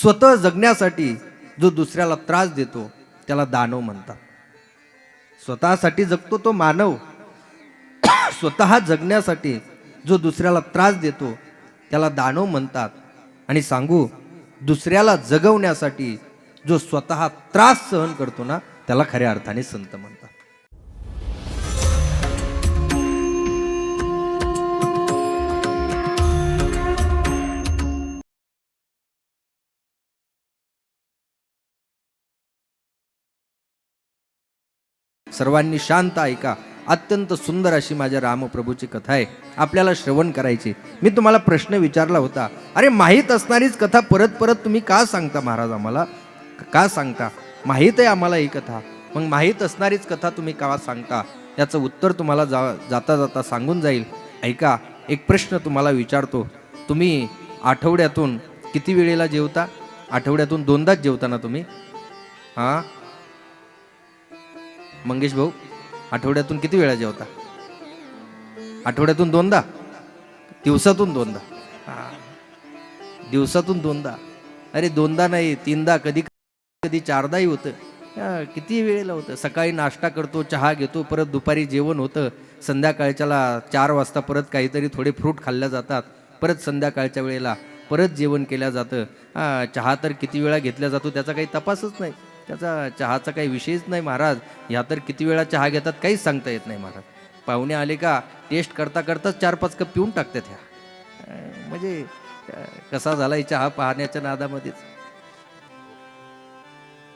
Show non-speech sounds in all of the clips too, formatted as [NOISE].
स्वतः जगण्यासाठी जो दुसऱ्याला त्रास देतो त्याला दानव म्हणतात. स्वतःसाठी जगतो तो मानव. [COUGHS] स्वतः जगण्यासाठी जो दुसऱ्याला त्रास देतो त्याला दानव म्हणतात. आणि सांगू दुसऱ्याला जगवण्यासाठी जो स्वतः त्रास सहन करतो ना त्याला खऱ्या अर्थाने संत म्हणतात. सर्वांनी शांत ऐका. अत्यंत सुंदर अशी माझ्या रामप्रभूची कथा आहे. आपल्याला श्रवण करायची. मी तुम्हाला प्रश्न विचारला होता. अरे माहीत असणारीच कथा परत परत तुम्ही का सांगता महाराज आम्हाला? का सांगता? माहीत आहे आम्हाला ही कथा. मग माहीत असणारीच कथा तुम्ही का सांगता? याचं उत्तर तुम्हाला जा जाता जाता सांगून जाईल. ऐका एक प्रश्न तुम्हाला विचारतो. तुम्ही आठवड्यातून किती वेळेला जेवता? आठवड्यातून दोनदाच जेवता ना तुम्ही? हां? मंगेश भाऊ आठवड्यातून किती वेळा जेवता? आठवड्यातून दोनदा? दिवसातून दोनदा. दिवसातून दोनदा? अरे दोनदा नाही तीनदा कधी कधी चारदाही होतं. किती वेळेला होतं? सकाळी नाश्ता करतो चहा घेतो परत दुपारी जेवण होतं. संध्याकाळच्याला चार वाजता परत काहीतरी थोडे फ्रूट खाल्ल्या जातात. परत संध्याकाळच्या वेळेला परत जेवण केल्या जातं. चहा तर किती वेळा घेतला जातो त्याचा काही तपासच नाही. त्याचा चहाचा काही विषयच नाही महाराज. ह्या तर किती वेळा चहा घेतात काहीच सांगता येत नाही महाराज. पाहुणे आले का टेस्ट करता करताच चार पाच कप पिऊन टाकतात ह्या. म्हणजे कसा झाला चहा पाहण्याच्या नादामध्येच.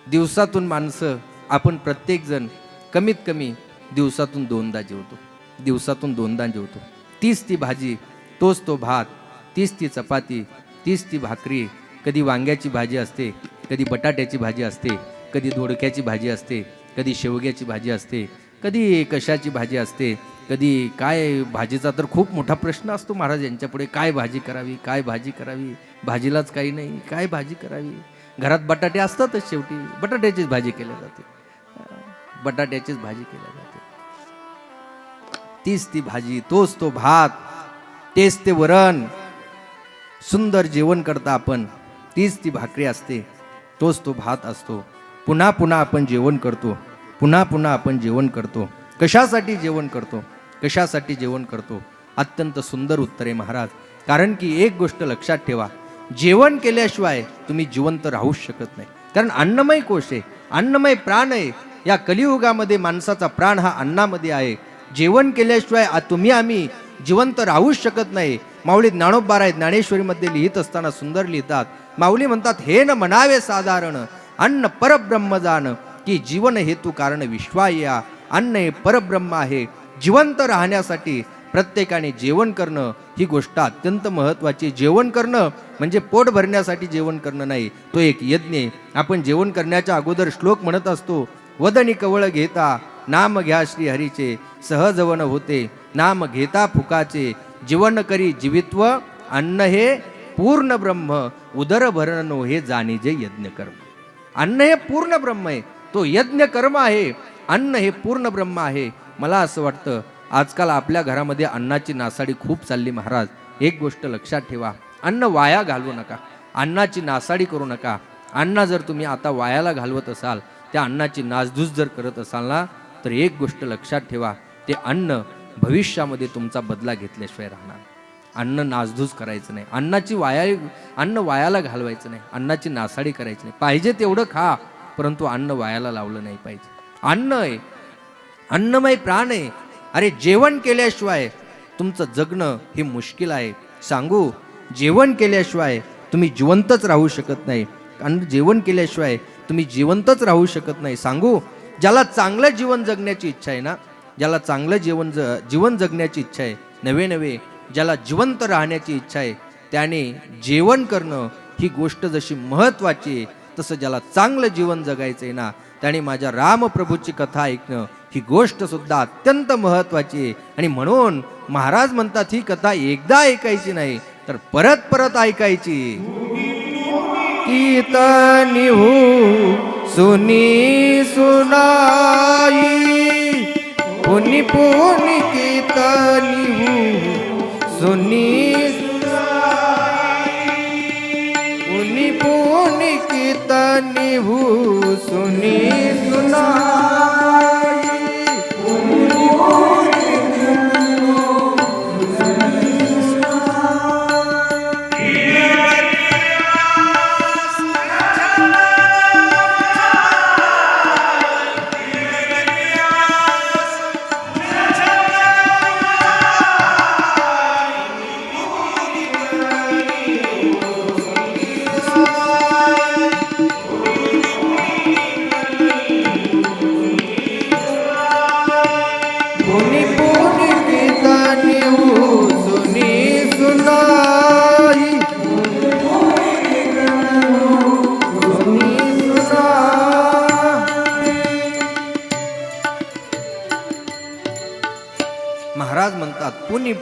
दिवसातून माणसं आपण प्रत्येकजण कमीत कमी दिवसातून दोनदा जेवतो. दिवसातून दोनदा जेवतो. तीच ती भाजी तोच तो भात तीच ती चपाती तीच ती भाकरी कधी वांग्याची भाजी असते कधी बटाट्याची भाजी असते कधी दोडक्याची भाजी असते कधी शेवग्याची भाजी असते कधी कशाची भाजी असते कधी काय भाजीचा तर खूप मोठा प्रश्न असतो महाराज यांच्यापुढे. काय भाजी करावी काय भाजी करावी? भाजीलाच काही नाही काय भाजी करावी? घरात बटाटे असतातच शेवटी. बटाट्याचीच भाजी केल्या जाते. बटाट्याचीच भाजी केल्या जाते. तीच ती भाजी तोच तो भात तेच ते वरण. सुंदर जेवण करता आपण तीच ती भाकरी असते तोच तो भात असतो. पुन्हा पुन्हा आपण जेवण करतो. पुन्हा पुन्हा आपण जेवण करतो. कशासाठी जेवण करतो? कशासाठी जेवण करतो? अत्यंत सुंदर उत्तर आहे महाराज. कारण की एक गोष्ट लक्षात ठेवा. जेवण केल्याशिवाय तुम्ही जिवंत राहूच शकत नाही. कारण अन्नमय कोश आहे. अन्नमय प्राण आहे. या कलियुगामध्ये माणसाचा प्राण हा अन्नामध्ये आहे. जेवण केल्याशिवाय तुम्ही आम्ही जिवंत राहूच शकत नाही. माऊली ज्ञानोबार आहेत ज्ञानेश्वरीमध्ये लिहित असताना सुंदर लिहितात. माऊली म्हणतात हे न म्हणावे साधारण अन्न परब्रह्म जाण की जीवन हेतू कारण विश्वाया अन्न हे परब्रह्म आहे. जिवंत राहण्यासाठी प्रत्येकाने जेवण करणं ही गोष्ट अत्यंत महत्त्वाची. जेवण करणं म्हणजे पोट भरण्यासाठी जेवण करणं नाही तो एक यज्ञ आपण जेवण करण्याच्या अगोदर श्लोक म्हणत असतो वदनी कवळ घेता नाम घ्या श्री हरीचे सहजवन होते नाम घेता फुकाचे. जीवन करी जीवित्व अन्न हे पूर्ण ब्रह्म उदर भरण हे जाणीजे यज्ञ कर्म अन्न हे पूर्ण ब्रह्म आहे. तो यज्ञ कर्म आहे. अन्न हे पूर्ण ब्रह्म आहे. मला असं वाटतं आजकाल आपल्या घरामध्ये अन्नाची नासाडी खूप चालली महाराज. एक गोष्ट लक्षात ठेवा. अन्न वाया घालवू नका. अन्नाची नासाडी करू नका. अन्न जर तुम्ही आता वायाला घालवत असाल त्या अन्नाची नासधूस जर करत असाल ना तर एक गोष्ट लक्षात ठेवा. ते अन्न भविष्यामध्ये तुमचा बदला घेतल्याशिवाय राहणार अन्न नासधूस करायचं नाही. अन्नाची वाया अन्न वायाला घालवायचं नाही. अन्नाची नासाडी करायची नाही. पाहिजे तेवढं खा परंतु अन्न वायाला लावलं नाही पाहिजे. अन्न आहे. अन्नमय प्राण आहे. अरे जेवण केल्याशिवाय तुमचं जगणं हे मुश्किल आहे. सांगू जेवण केल्याशिवाय तुम्ही जिवंतच राहू शकत नाही. अन्न जेवण केल्याशिवाय तुम्ही जिवंतच राहू शकत नाही. सांगू ज्याला चांगलं जीवन जगण्याची इच्छा आहे ना ज्याला चांगलं जीवन ज जीवन जगण्याची इच्छा आहे नवे नवे ज्याला जिवंत राहण्याची इच्छा आहे त्याने जेवण करणं ही गोष्ट जशी महत्त्वाची आहे तसं ज्याला चांगलं जीवन जगायचं आहे ना त्याने माझ्या रामप्रभूची कथा ऐकणं ही गोष्ट सुद्धा अत्यंत महत्त्वाची आहे. आणि म्हणून महाराज म्हणतात ही कथा एकदा ऐकायची नाही तर परत परत ऐकायची. कीर्तनी हो सुनी सुनाई पुनी पुनी कीर्तनी हो सुनी। पुनि पुनि पुनि कीर्तनी हु सुनी। सुनाई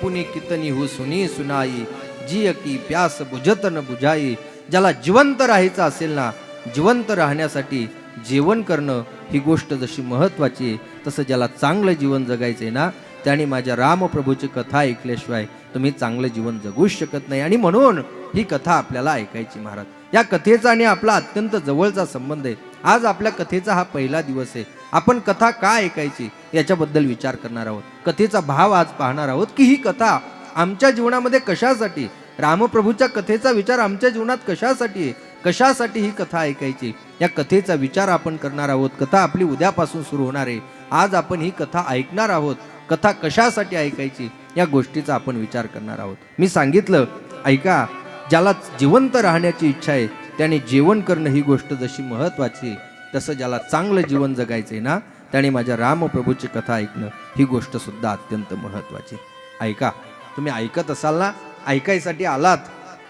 पुनी कितनी हु सुनी सुनाई जी की प्यास बुझत न बुझाई. ज्याला जिवंत राहायचं असेल ना जिवंत राहण्यासाठी जेवण करणं ही गोष्ट जशी महत्वाची तसं ज्याला चांगलं जीवन जगायचं आहे ना त्याने माझ्या रामप्रभूची कथा ऐकल्याशिवाय तुम्ही चांगलं जीवन जगूच शकत नाही. आणि म्हणून ही कथा आपल्याला ऐकायची महाराज. या कथेचा आणि आपला अत्यंत जवळचा संबंध आहे. आज आपल्या कथेचा हा पहिला दिवस आहे. आपण कथा का ऐकायची? याच्याबद्दल विचार करणार आहोत. कथेचा भाव आज पाहणार आहोत की ही कथा आमच्या जीवनामध्ये कशासाठी रामप्रभूच्या कथेचा विचार आमच्या जीवनात कशासाठी आहे? कशासाठी ही कथा ऐकायची? या कथेचा विचार आपण करणार आहोत. कथा आपली उद्यापासून सुरू होणार आहे. आज आपण ही कथा ऐकणार आहोत. कथा कशासाठी ऐकायची? या गोष्टीचा आपण विचार करणार आहोत. मी सांगितलं ऐका ज्याला जिवंत राहण्याची इच्छा आहे त्याने जेवण करणं ही गोष्ट जशी महत्वाची तसं ज्याला चांगलं जीवन जगायचं आहे ना त्याने माझ्या रामप्रभूची कथा ऐकणं ही गोष्ट सुद्धा अत्यंत महत्वाची ऐका तुम्ही ऐकत असाल ना ऐकायसाठी आलात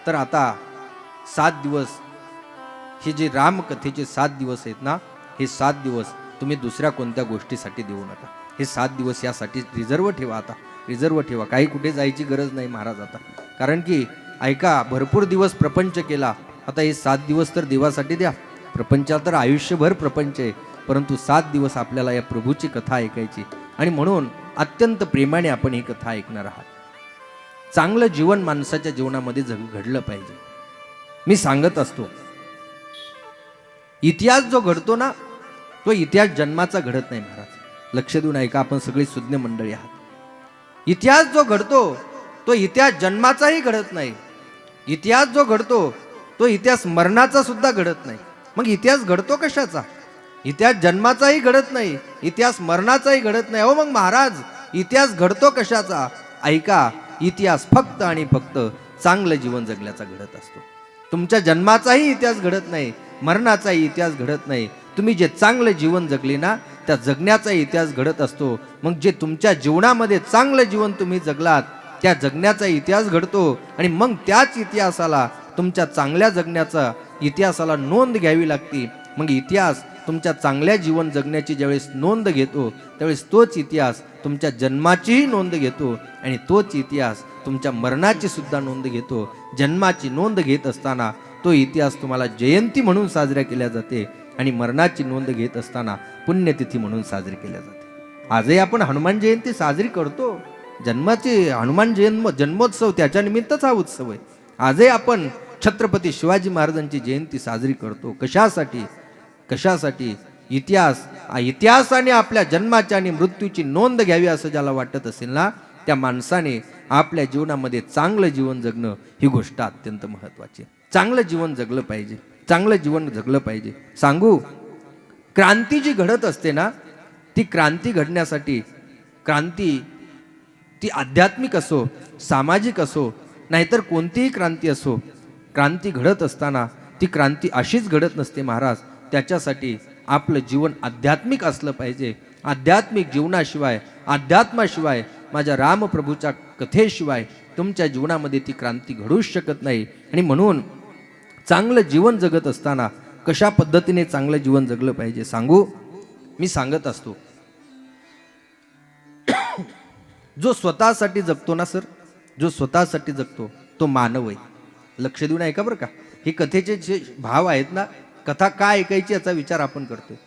तर आता सात दिवस हे जे रामकथेचे सात दिवस आहेत ना हे सात दिवस तुम्ही दुसऱ्या कोणत्या गोष्टीसाठी देऊ नका. हे सात दिवस यासाठी रिझर्व ठेवा आता. रिझर्व ठेवा. काही कुठे जायची गरज नाही महाराज आता. कारण की ऐका भरपूर दिवस प्रपंच केला. आता हे सात दिवस तर देवासाठी द्या. प्रपंचा तर आयुष्यभर प्रपंच आहे. परंतु सात दिवस आपल्याला या प्रभूची कथा ऐकायची. आणि म्हणून अत्यंत प्रेमाने आपण ही कथा ऐकणार आहात. चांगलं जीवन माणसाच्या जीवनामध्ये जग घडलं पाहिजे. मी सांगत असतो इतिहास जो घडतो ना तो इतिहास जन्माचा घडत नाही महाराज. लक्ष देऊन ऐका आपण सगळी सुज्ञ मंडळी आहात. इतिहास जो घडतो तो इतिहास जन्माचाही घडत नाही. इतिहास जो घडतो तो इतिहास मरणाचा सुद्धा घडत नाही. मग इतिहास घडतो कशाचा? इतिहास जन्माचाही घडत नाही इतिहास मरणाचाही घडत नाही. हो मग महाराज इतिहास घडतो कशाचा? ऐका इतिहास फक्त आणि फक्त चांगलं जीवन जगल्याचा घडत असतो. तुमच्या जन्माचाही इतिहास घडत नाही मरणाचाही इतिहास घडत नाही. तुम्ही जे चांगलं जीवन जगले ना त्या जगण्याचा इतिहास घडत असतो. मग जे तुमच्या जीवनामध्ये चांगलं जीवन तुम्ही जगलात त्या जगण्याचा इतिहास घडतो. आणि मग त्याच इतिहासाला तुमच्या चांगल्या जगण्याचा इतिहासाला नोंद घ्यावी लागते. मग इतिहास तुमच्या चांगल्या जीवन जगण्याची ज्यावेळेस नोंद घेतो त्यावेळेस तोच इतिहास तुमच्या जन्माचीही नोंद घेतो आणि तोच इतिहास तुमच्या मरणाची सुद्धा नोंद घेतो. जन्माची नोंद घेत असताना तो इतिहास तुम्हाला जयंती म्हणून साजऱ्या केल्या जाते आणि मरणाची नोंद घेत असताना पुण्यतिथी म्हणून साजरी केल्या जाते. आजही आपण हनुमान जयंती साजरी करतो. जन्माची हनुमान जन्म जन्मोत्सव त्याच्या निमित्तच हा उत्सव आहे. आजही आपण छत्रपती शिवाजी महाराजांची जयंती साजरी करतो. कशासाठी? कशासाठी? इतिहास. इतिहासाने आपल्या जन्माच्या आणि मृत्यूची नोंद घ्यावी असं ज्याला वाटत असेल ना त्या माणसाने आपल्या जीवनामध्ये चांगलं जीवन जगणं ही गोष्ट अत्यंत महत्वाची आहे. चांगलं जीवन जगलं पाहिजे. चांगलं जीवन जगलं पाहिजे. सांगू? क्रांती जी घडत असते ना ती क्रांती घडण्यासाठी क्रांती ती आध्यात्मिक असो सामाजिक असो नाहीतर कोणतीही क्रांती असो क्रांती घडत असताना ती क्रांती अशीच घडत नसते महाराज. त्याच्यासाठी आपलं जीवन आध्यात्मिक असलं पाहिजे. आध्यात्मिक जीवनाशिवाय अध्यात्माशिवाय माझ्या रामप्रभूच्या कथेशिवाय तुमच्या जीवनामध्ये ती क्रांती घडूच शकत नाही. आणि म्हणून चांगलं जीवन जगत असताना कशा पद्धतीने चांगलं जीवन जगलं पाहिजे सांगू? मी सांगत असतो. जो स्वतःसाठी जगतो ना सर? जो स्वतःसाठी जगतो तो मानव आहे. लक्ष देऊन ऐका बरं का. हे कथेचे जे भाव आहेत ना कथा का ऐकायची याचा विचार आपण करतोय.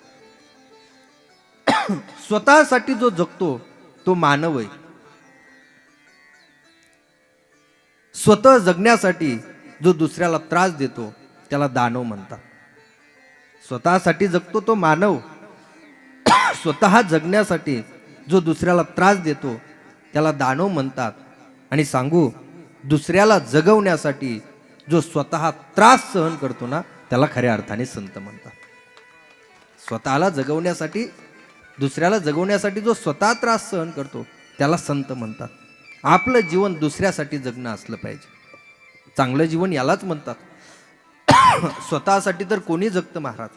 [COUGHS] स्वतःसाठी जो जगतो तो मानव आहे. स्वतः जगण्यासाठी जो दुसऱ्याला त्रास देतो त्याला दानव म्हणतात. स्वतःसाठी जगतो तो मानव. [COUGHS] स्वतः जगण्यासाठी जो दुसऱ्याला त्रास देतो त्याला दानव म्हणतात. आणि सांगू दुसऱ्याला जगवण्यासाठी जो स्वतः त्रास सहन करतो ना त्याला खऱ्या अर्थाने संत म्हणतात. स्वतःला जगवण्यासाठी दुसऱ्याला जगवण्यासाठी जो स्वतः त्रास सहन करतो त्याला संत म्हणतात. आपलं जीवन दुसऱ्यासाठी जगणं असलं पाहिजे. चांगलं जीवन यालाच म्हणतात. [COUGHS] स्वतःसाठी तर कोणी जगतं महाराज?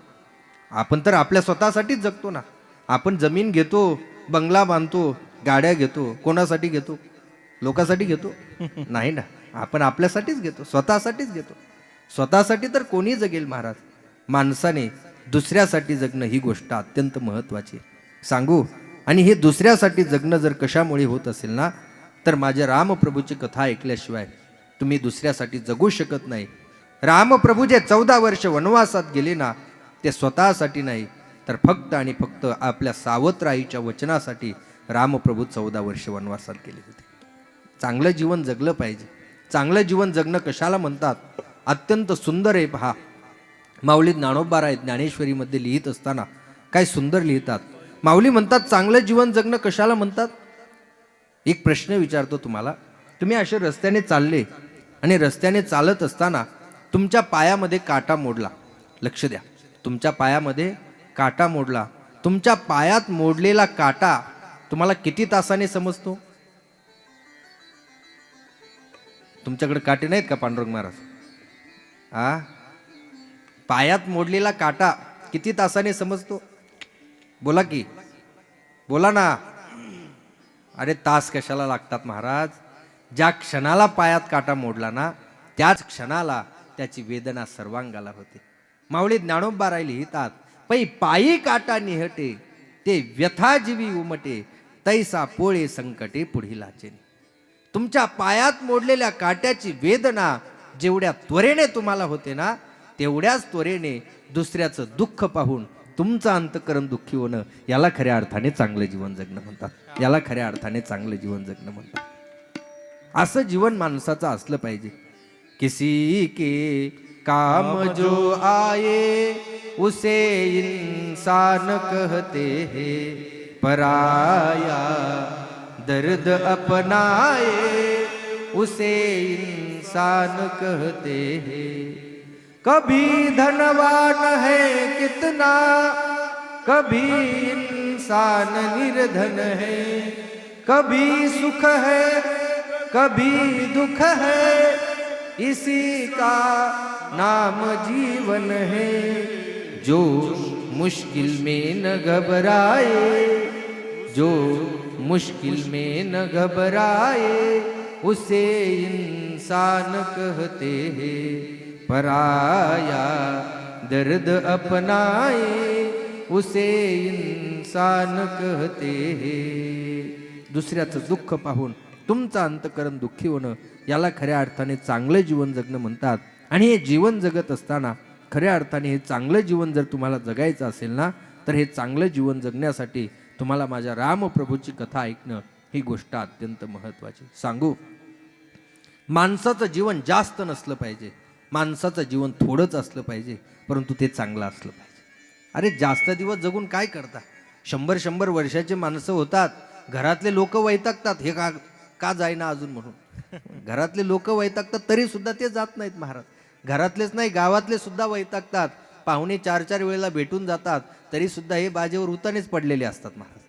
आपण तर आपल्या स्वतःसाठीच जगतो ना. आपण जमीन घेतो बंगला बांधतो गाड्या घेतो कोणासाठी घेतो? लोकांसाठी घेतो? नाही ना. आपण आपल्यासाठीच घेतो स्वतःसाठीच घेतो. स्वतःसाठी तर कोणी जगेल महाराज? माणसाने दुसऱ्यासाठी जगणं ही गोष्ट अत्यंत महत्त्वाची सांगू? आणि हे दुसऱ्यासाठी जगणं जर कशामुळे होत असेल ना तर माझ्या रामप्रभूची कथा ऐकल्याशिवाय तुम्ही दुसऱ्यासाठी जगू शकत नाही. रामप्रभू जे चौदा वर्ष वनवासात गेले ना ते स्वतःसाठी नाही तर फक्त आणि फक्त आपल्या सावत्राईच्या वचनासाठी रामप्रभू चौदा वर्ष वनवासात गेले होते. चांगलं जीवन जगलं पाहिजे. चांगलं जीवन जगणं कशाला म्हणतात? अत्यंत सुंदर आहे पहा. माऊली ज्ञानोबाराय ज्ञानेश्वरीमध्ये लिहित असताना काय सुंदर लिहितात. माऊली म्हणतात चांगलं जीवन जगणं कशाला म्हणतात? एक प्रश्न विचारतो तुम्हाला. तुम्ही असे रस्त्याने चालले आणि रस्त्याने चालत असताना तुमच्या पायामध्ये काटा मोडला. लक्ष द्या. तुमच्या पायामध्ये काटा मोडला. तुमच्या पायात मोडलेला काटा तुम्हाला किती तासाने समजतो? तुमच्याकडे काटे नाहीत का पांडुरंग महाराज? आ? पायात मोडलेला काटा किती तासाने समजतो? बोला की. बोला ना. अरे तास कशाला लागतात महाराज? ज्या क्षणाला पायात काटा मोडला ना त्याच क्षणाला त्याची वेदना सर्वांगाला होते. माऊली राहिली लिहितात पै पायी काटा निहटे ते व्यथाजीवी उमटे तैसा पोळे संकटे पुढील तुमच्या पायात मोडलेल्या काट्याची वेदना जेवढ्या त्वरेने तुम्हाला होते ना तेवढ्याच त्वरेने दुसऱ्याचं दुःख पाहून तुमचं अंतकरण दुःखी होणं याला खऱ्या अर्थाने चांगलं जीवन जगणं म्हणतात. याला खऱ्या अर्थाने चांगलं जीवन जगणं म्हणतात. असं जीवन माणसाचं असलं पाहिजे. किसी के काम जो आये उसे इंसान कहते हे पराया दर्द अपनाए, उसे इंसान कहते हैं। कभी धनवान है कितना, कभी इंसान निर्धन है। कभी सुख है, कभी दुख है, इसी का नाम जीवन है। जो मुश्किल में न घबराए जो मुश्किल में न घबराए उसे इंसान कहते हैं पराया दर्द अपनाए उसे इंसान कहते हैं। दुसऱ्याचं दुःख पाहून तुमचं अंतकरण दुःखी होणं याला खऱ्या अर्थाने चांगलं जीवन जगणं म्हणतात. आणि हे जीवन जगत असताना खऱ्या अर्थाने हे चांगलं जीवन जर तुम्हाला जगायचं असेल ना तर हे चांगलं जीवन जगण्यासाठी तुम्हाला माझ्या रामप्रभूची कथा ऐकणं ही गोष्ट अत्यंत महत्त्वाची. सांगू? माणसाचं जीवन जास्त नसलं पाहिजे. माणसाचं जीवन थोडंच असलं पाहिजे परंतु ते चांगलं असलं पाहिजे. अरे जास्त दिवस जगून काय करता? शंभर शंभर वर्षाचे माणसं होतात. घरातले लोक वैतागतात. हे का का जाईना अजून म्हणून? घरातले लोक वैतागतात तरी सुद्धा ते जात नाहीत महाराज. घरातलेच नाही गावातले सुद्धा वैतागतात. पाहुणे चार चार वेळेला भेटून जातात तरीसुद्धा हे बाजेवर उतानेच पडलेले असतात महाराज.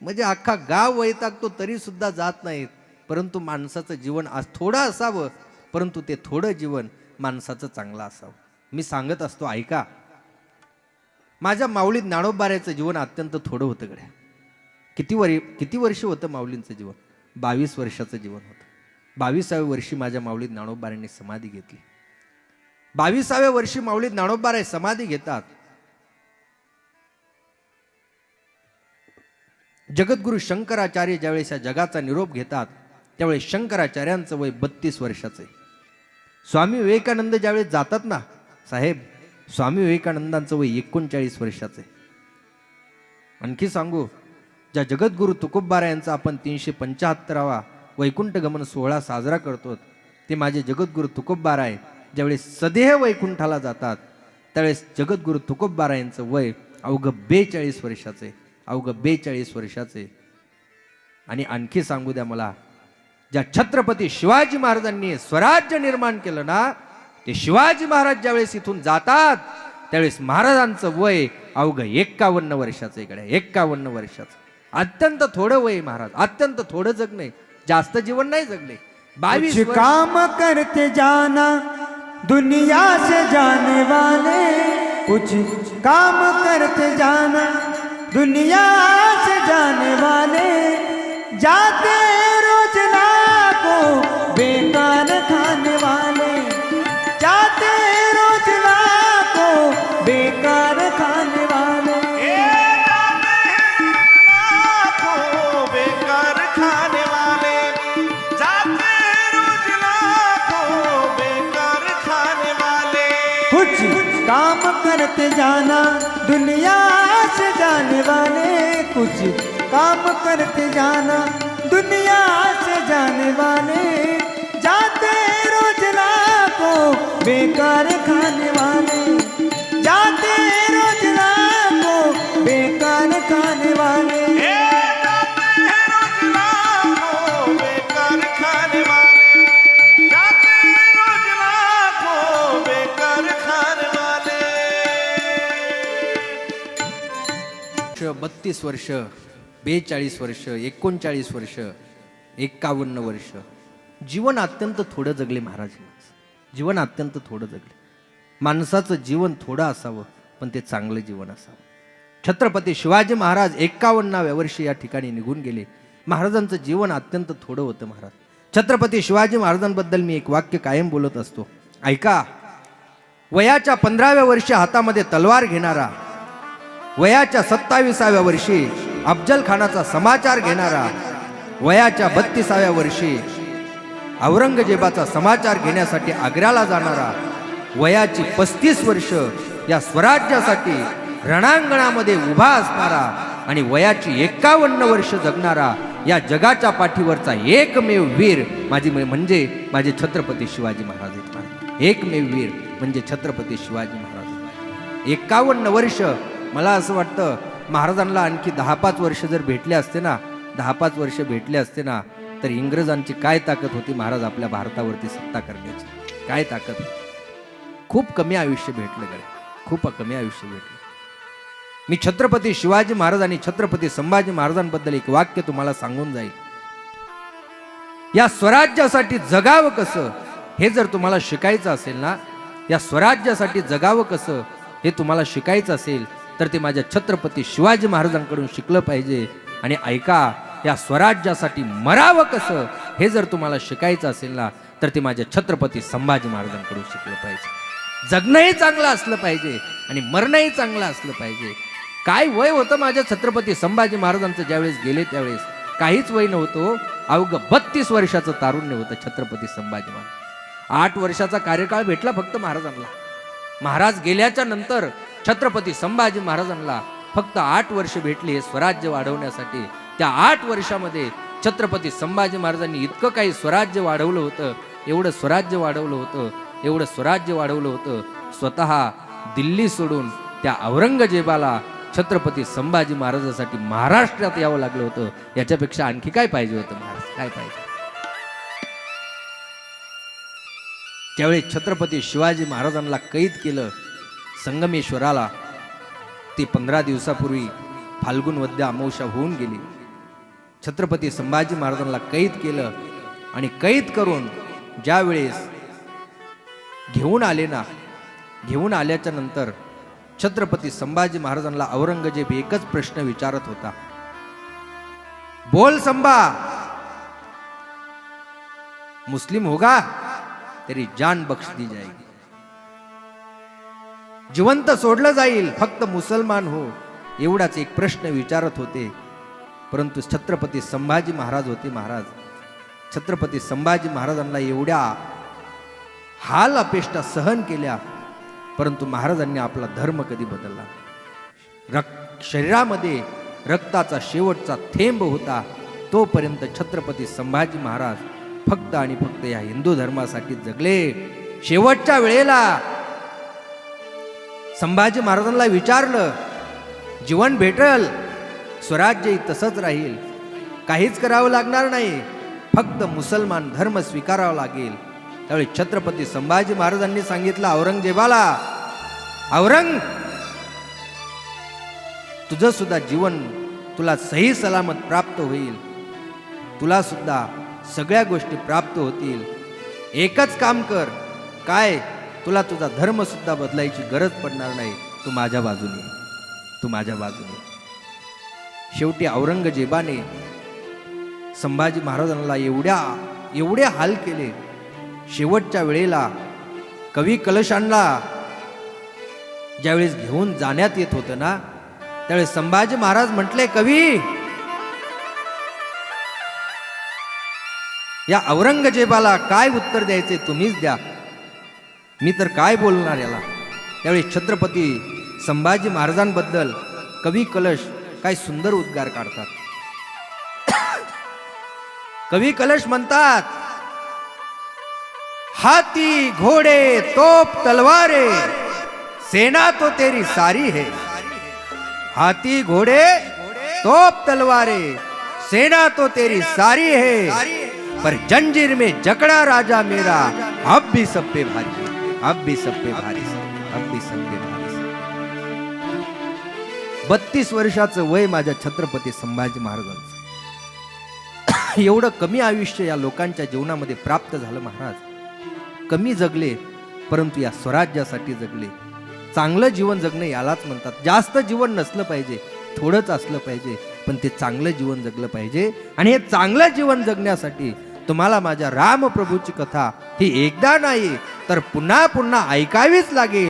म्हणजे अख्खा गाव वैतागतो तरीसुद्धा जात नाहीत. परंतु माणसाचं जीवन आज थोडं असावं परंतु ते थोडं जीवन माणसाचं चांगलं असावं. मी सांगत असतो ऐका. माझ्या माऊलीत ज्ञानोबाऱ्याचं जीवन अत्यंत थोडं होतं गड्या. किती वरी किती वर्ष होतं माऊलींचं जीवन? बावीस वर्षाचं जीवन होतं. बावीसाव्या वर्षी माझ्या माऊलीत ज्ञानोबाऱ्यांनी समाधी घेतली. बावीसाव्या वर्षी माऊलीत नाणोबाराय समाधी घेतात. जगद्गुरु शंकराचार्य ज्यावेळेस या जगाचा निरोप घेतात त्यावेळेस शंकराचार्यांचं वय बत्तीस वर्षाचं आहे. स्वामी विवेकानंद ज्यावेळेस जातात ना साहेब स्वामी विवेकानंदांचं वय एकोणचाळीस वर्षाचं आहे. आणखी सांगू ज्या जगद्गुरु तुकोबारा यांचा आपण तीनशे पंच्याहत्तरावा वैकुंठ गमन सोहळा साजरा करतो ते माझे जगद्गुरु तुकोबारा आहे ज्यावेळेस सदेह वैकुंठाला जातात त्यावेळेस जगद्गुरु तुकोबबारा यांचं वय अवघं बेचाळीस वर्षाचे अवघं बेचाळीस वर्षाचे आणि आणखी सांगू द्या मला ज्या छत्रपती शिवाजी महाराजांनी स्वराज्य निर्माण केलं ना ते शिवाजी महाराज ज्यावेळेस इथून जातात त्यावेळेस महाराजांचं वय अवघं एक्कावन्न वर्षाचं इकडे एक्कावन्न वर्षाचं. अत्यंत थोडं वय महाराज अत्यंत थोडं जगणे जास्त जीवन नाही जगले. बावीस काम करते जाना दुनिया से जाने वाले कुछ काम करते जाना। दुनिया से जाने वाले जाते मत जाना दुनिया से जाने वाले कुछ। काम करते जाना दुनिया से जाने वाले। जाते रोज को बेकार खाने वाले। वर्ष बत्तीस वर्ष बेचाळीस वर्ष एकोणचाळीस वर्ष एक्कावन्न वर्ष. जीवन अत्यंत थोडं जगले महाराज. जीवन अत्यंत थोडं जगले. माणसाचं जीवन थोडं असावं पण ते चांगलं जीवन असावं. छत्रपती शिवाजी महाराज एक्कावन्नाव्या वर्षी या ठिकाणी निघून गेले. महाराजांचं जीवन अत्यंत थोडं होतं महाराज. छत्रपती शिवाजी महाराजांबद्दल मी एक वाक्य कायम बोलत असतो. ऐका. वयाच्या पंधराव्या वर्षी हातामध्ये तलवार घेणारा वयाच्या सत्तावीसाव्या वर्षी अफजल खानाचा समाचार घेणारा वयाच्या बत्तीसाव्या वर्षी औरंगजेबाचा समाचार घेण्यासाठी आग्र्याला जाणारा वयाची पस्तीस वर्ष या स्वराज्यासाठी रणांगणामध्ये उभा असणारा आणि वयाची एक्कावन्न वर्ष जगणारा या जगाच्या पाठीवरचा एकमेव वीर माझी म्हणजे माझे छत्रपती शिवाजी महाराज महाराज. एकमेव वीर म्हणजे छत्रपती शिवाजी महाराज एक्कावन्न वर्ष मला असं वाटतं महाराजांना आणखी दहा पाच वर्ष जर भेटले असते ना दहा पाच वर्ष भेटले असते ना तर इंग्रजांची काय ताकद होती महाराज आपल्या भारतावरती सत्ता करण्याची? काय ताकद होती? खूप कमी आयुष्य भेटलं गडे खूप कमी आयुष्य भेटलं. मी छत्रपती शिवाजी महाराज आणि छत्रपती संभाजी महाराजांबद्दल एक वाक्य तुम्हाला सांगून जाईल या स्वराज्यासाठी जगावं कसं हे जर तुम्हाला शिकायचं असेल ना या स्वराज्यासाठी जगावं कसं हे तुम्हाला शिकायचं असेल तर ते माझ्या छत्रपती शिवाजी महाराजांकडून शिकलं पाहिजे. आणि ऐका या स्वराज्यासाठी मरावं कसं? हे जर तुम्हाला शिकायचं असेल ना तर ते माझ्या छत्रपती संभाजी महाराजांकडून शिकलं पाहिजे. जगणंही चांगलं असलं पाहिजे आणि मरणंही चांगलं असलं पाहिजे. काय वय होतं माझ्या छत्रपती संभाजी महाराजांचं ज्यावेळेस गेले त्यावेळेस? काहीच वय नव्हतं. अवघं बत्तीस वर्षाचं तारुण्य होतं छत्रपती संभाजी महाराज. आठ वर्षाचा कार्यकाळ भेटला फक्त महाराजांना. महाराज गेल्याच्यानंतर छत्रपती संभाजी महाराजांना फक्त आठ वर्ष भेटली हे स्वराज्य वाढवण्यासाठी. त्या आठ वर्षामध्ये छत्रपती संभाजी महाराजांनी इतकं काही स्वराज्य वाढवलं होतं एवढं स्वराज्य वाढवलं होतं एवढं स्वराज्य वाढवलं होतं. स्वतः दिल्ली सोडून त्या औरंगजेबाला छत्रपती संभाजी महाराजासाठी महाराष्ट्रात यावं लागलं होतं. याच्यापेक्षा आणखी काय पाहिजे होतं महाराज? काय पाहिजे? त्यावेळी छत्रपती शिवाजी महाराजांना कैद केलं. संगमेश्वराला ती पंधरा दिवसापूर्वी फाल्गुन वद्य अमावस्या होऊन गेली. छत्रपती संभाजी महाराजांना कैद केलं आणि कैद करून ज्यावेळेस घेऊन आले ना घेऊन आल्याच्यानंतर छत्रपती संभाजी महाराजांना औरंगजेब एकच प्रश्न विचारत होता. बोल संभा! मुस्लिम होगा? तेरी जान बख्श दी जाएगी. जिवंत सोडलं जाईल फक्त मुसलमान हो एवढाच एक प्रश्न विचारत होते. परंतु छत्रपती संभाजी महाराज होते महाराज. छत्रपती संभाजी महाराजांना एवढ्या हाल अपेष्टा सहन केल्या परंतु महाराजांनी आपला धर्म कधी बदलला? रक्त शरीरामध्ये रक्ताचा शेवटचा थेंब होता तोपर्यंत छत्रपती संभाजी महाराज फक्त आणि फक्त या हिंदू धर्मासाठी जगले. शेवटच्या वेळेला संभाजी महाराजांना विचारलं जीवन भेटल? स्वराज्य तसंच राहील. काहीच करावं लागणार नाही. फक्त मुसलमान धर्म स्वीकारावा लागेल. त्यावेळी छत्रपती संभाजी महाराजांनी सांगितलं औरंगजेबाला औरंग तुझं सुद्धा जीवन तुला सही सलामत प्राप्त होईल. तुला सुद्धा सगळ्या गोष्टी प्राप्त होतील. एकच काम कर. काय? तुला तुझा धर्म सुद्धा बदलायची गरज पडणार नाही. तू माझ्या बाजूने तू माझ्या बाजूने शेवटी औरंगजेबाने संभाजी महाराजांना एवढ्या एवढे हाल केले. शेवटच्या वेळेला कवी कलशांना ज्यावेळेस घेऊन जाण्यात येत होतं ना त्यावेळेस संभाजी महाराज म्हटले कवी या औरंगजेबाला काय उत्तर द्यायचे तुम्हीच द्या. मी तर काय बोलणार याला? त्यावेळी छत्रपती संभाजी महाराजांबद्दल कवी कलश काय सुंदर उद्गार काढतात. [COUGHS] कवी कलश म्हणतात हाती घोडे तोप तलवारे सेना तो तेरी सारी है. हाथी घोड़े तोप तलवारे सेना तो तेरी सारी है. पर जंजीर में जकड़ा राजा मेरा अब भी सब पे भारी अब भी सब पे भारी अब भी सब पे भारी बत्तीस वर्षाचं वय माझ्या छत्रपती संभाजी महाराजांचं. एवढं कमी आयुष्य या लोकांच्या जीवनामध्ये प्राप्त झालं महाराज. कमी जगले परंतु या स्वराज्यासाठी जगले. चांगलं जीवन जगणं यालाच म्हणतात. जास्त जीवन नसलं पाहिजे थोडंच असलं पाहिजे पण ते चांगलं जीवन जगलं पाहिजे. आणि हे चांगलं जीवन जगण्यासाठी तुम्हाला माझ्या रामप्रभूची कथा ही एकदा नाही तर पुन्हा पुन्हा ऐकावीच लागेल.